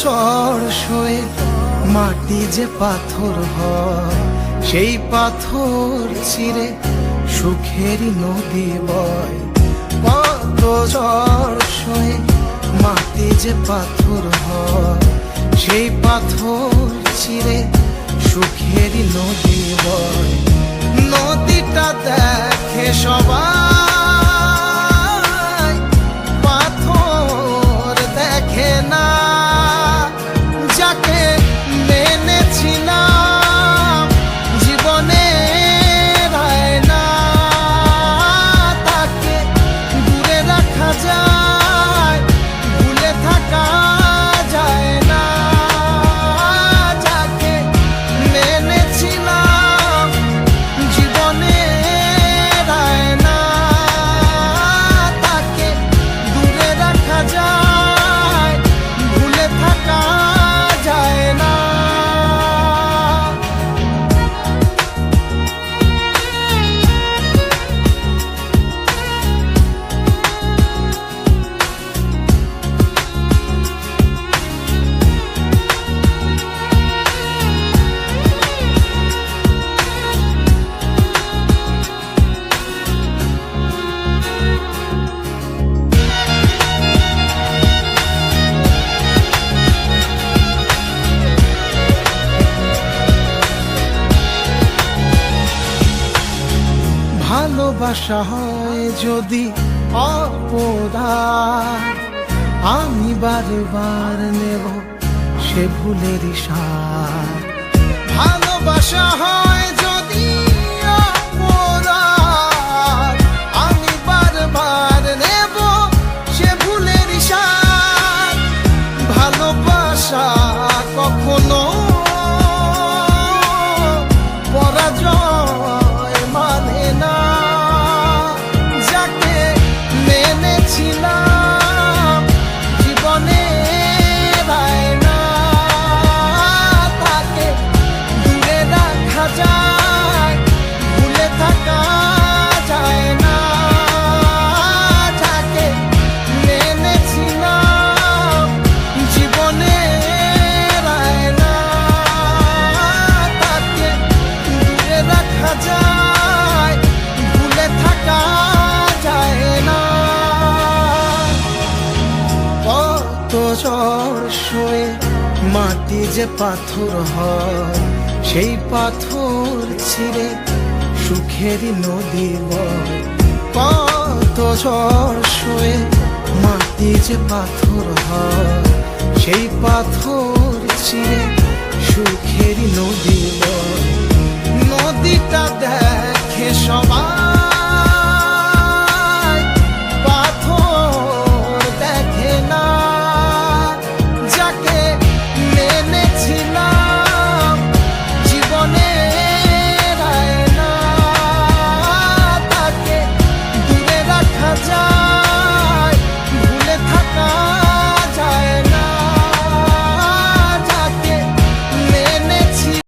ঝড় সয়ে মাটি যে পাথর হয়, সেই পাথর ছিঁড়ে সুখেরই নদী বয়। কত ঝড় সয়ে মাটি যে পাথর হয়, সেই পাথর ছিঁড়ে সুখেরই নদী বয়। নদীটা দেখে সবাই ভালোবাসা হয় যদি অপদার আমি বারবার নেব সে ভুলের সার ভালোবাসা হয় মাটি যে পাথর হয়, সেই পাথর ছিঁড়ে সুখেরই নদী বয়। কত সয়ে মাটি যে পাথর হয়, সেই পাথর ছিঁড়ে সুখেরই নদী বয়। নদীটা দেখে সবাই